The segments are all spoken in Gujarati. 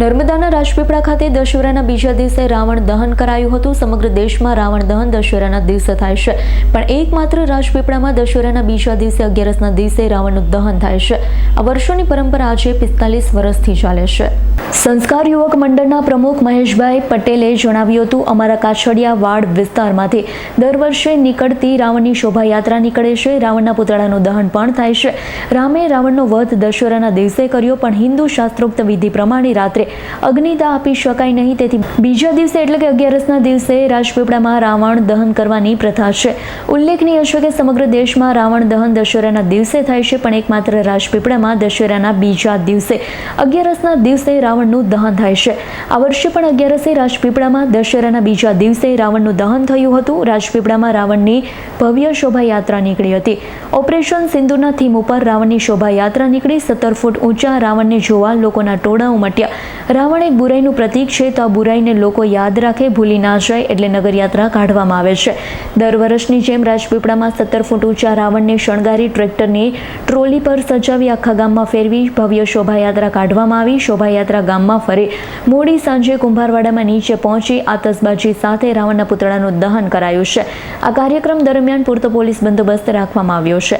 નર્મદાના રાજપીપળા ખાતે દશેરાના બીજા દિવસે રાવણ દહન કરાયું હતું. સમગ્ર દેશમાં રાવણ દહન દશેરાના દિવસે થાય છે. પણ એકમાત્ર રાજપીપળામાં દશેરાના બીજા દિવસે અગિયારસના દિવસે રાવણનું દહન થાય છે. આ વર્ષોની પરંપરા આજે પિસ્તાલીસ વર્ષથી ચાલે છે. સંસ્કાર યુવક મંડળના પ્રમુખ મહેશભાઈ પટેલે જણાવ્યું હતું, અમારા કાછડિયા વાડ વિસ્તારમાંથી દર વર્ષે નીકળતી રાવણની શોભાયાત્રા નીકળે છે. રાવણના પુતળાનું દહન પણ થાય છે. રામે રાવણનો વધ દશેરાના દિવસે કર્યો, પણ હિન્દુ શાસ્ત્રોક્ત વિધિ પ્રમાણે રાત્રે અગ્નિદા આપી શકાય નહીં. તેથી બીજા દિવસે એટલે કે અગિયારસના દિવસે રાજપીપળામાં રાવણ દહન કરવાની પ્રથા છે. ઉલ્લેખનીય છે કે સમગ્ર દેશમાં રાવણ દહન દશેરાના દિવસે થાય છે, પણ એકમાત્ર રાજપીપળામાં દશેરાના બીજા દિવસે, અગિયારસના દિવસે રાવણનું દહન થાય છે. આ વર્ષે પણ અગિયારસે રાજપીપળામાં દશેરાના બીજા દિવસે રાવણનું દહન થયું હતું. રાજપીપળામાં રાવણની ભવ્ય શોભાયાત્રા નીકળી હતી. ઓપરેશન સિંધુના થીમ ઉપર રાવણની શોભાયાત્રા નીકળી. સત્તર ફૂટ ઊંચા રાવણને જોવા લોકોના ટોળા ઉમટ્યા. રાવણ એક બુરાઈનું પ્રતીક છે તો આ બુરાઈને લોકો યાદ રાખે, ભૂલી ના જાય એટલે નગરયાત્રા કાઢવામાં આવે છે. દર વર્ષની જેમ રાજપીપળામાં સત્તર ફૂટ ઊંચા રાવણને શણગારી ટ્રેક્ટરની ટ્રોલી પર સજાવી આખા ગામમાં ફેરવી ભવ્ય શોભાયાત્રા કાઢવામાં આવી. શોભાયાત્રા ગામમાં ફરી મોડી સાંજે કુંભારવાડામાં નીચે પહોંચી આતશબાજી સાથે રાવણના પુતળાનું દહન કરાયું છે. આ કાર્યક્રમ દરમિયાન પૂરતો પોલીસ બંદોબસ્ત રાખવામાં આવ્યો છે.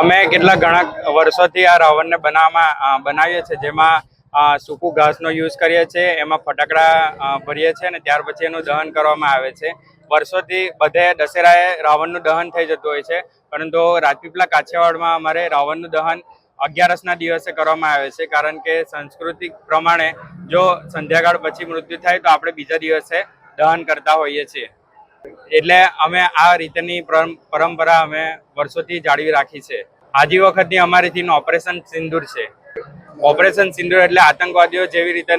અમે કેટલા ઘણા વર્ષોથી આ રાવણને બનાવવામાં બનાવીએ છીએ, જેમાં સૂકું ઘાસનો યુઝ કરીએ છીએ, એમાં ફટાકડા ભરીએ છીએ અને ત્યાર પછી એનું દહન કરવામાં આવે છે. વર્ષોથી બધે દશેરાએ રાવણનું દહન થઈ જતું હોય છે, પરંતુ રાજપીપળા કાછિયાવાડમાં અમારે રાવણનું દહન અગિયારસના દિવસે કરવામાં આવે છે, કારણ કે સંસ્કૃતિ પ્રમાણે જો સંધ્યાકાળ પછી મૃત્યુ થાય તો આપણે બીજા દિવસે દહન કરતા હોઈએ છીએ. એટલે અમે આ રીતની પરંપરા અમે વર્ષોથી જાળવી રાખી છે. આજી વખતની અમારી થીમ ઓપરેશન સિંદૂર છે. ઓપરેશન સિંદૂર એટલે આતંકવાદીઓ જેવી રીતે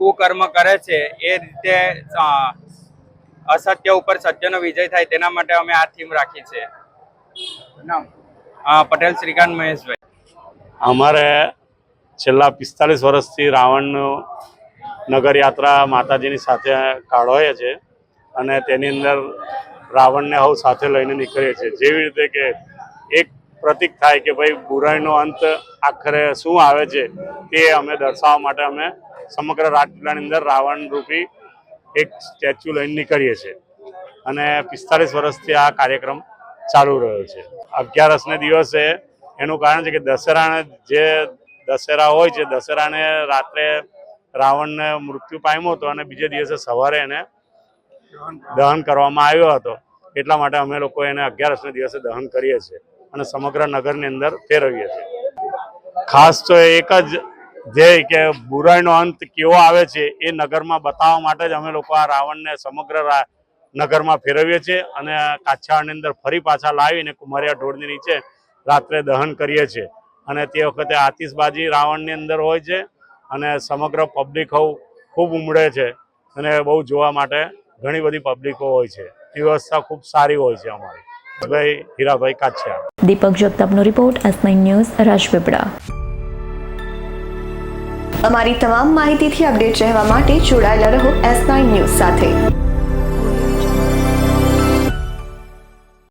કુકર્મ કરે છે એ રીતે અસત્ય ઉપર સત્યનો વિજય થાય તેના માટે અમે આ થીમ રાખી છે. પટેલ શ્રીકાંત મહેશભાઈ. અમારે છેલ્લા પિસ્તાલીસ વર્ષથી રાવણનું નગરયાત્રા માતાજીની સાથે કાઢવાય છે અને તેની અંદર રાવણને હવ સાથે લઈને નીકળીએ છીએ. જેવી રીતે કે એક પ્રતીક થાય કે ભાઈ બુરાઈનો અંત આખરે શું આવે છે તે અમે દર્શાવવા માટે અમે સમગ્ર રાજપીપળાની અંદર રાવણ રૂપી એક સ્ટેચ્યુ લઈને નીકળીએ છીએ. અને પિસ્તાલીસ વર્ષથી આ કાર્યક્રમ ચાલુ રહ્યો છે. અગિયારસને દિવસે એનું કારણ છે કે દશેરાને જે દશેરા હોય છે, દશેરાને રાત્રે રાવણને મૃત્યુ પામ્યો હતો અને બીજે દિવસે સવારે એને દહન કરવામાં આવ્યો હતો. એટલા માટે અમે લોકો એને અગિયારસને દિવસે દહન કરીએ છીએ. અને સમગ્ર નગરની અંદર ફેરવીએ છીએ. ખાસ તો એક જ ધ્યેય કે બુરાઈનો અંત કેવો આવે છે એ નગરમાં બતાવવા માટે જ અમે લોકો આ રાવણને સમગ્ર નગરમાં ફેરવીએ છીએ અને કાછાળની અંદર ફરી પાછા લાવીને કુમારિયા ઢોળની નીચે રાત્રે દહન કરીએ છીએ. અને તે વખતે આતિશબાજી રાવણની અંદર હોય છે અને સમગ્ર પબ્લિક હવ ખૂબ ઉમળે છે અને બહુ જોવા માટે ઘણી બધી પબ્લિકો હોય છે. વ્યવસ્થા ખૂબ સારી હોય છે અમારી. ભાઈ, હીરાભાઈ કાછિયા. દીપક જગતાપનો રિપોર્ટ એસ ન્યૂઝ, રાજપીપળા. અમારી તમામ માહિતીથી અપડેટ રહેવા માટે જોડાયેલા રહો એસ ન્યૂઝ સાથે.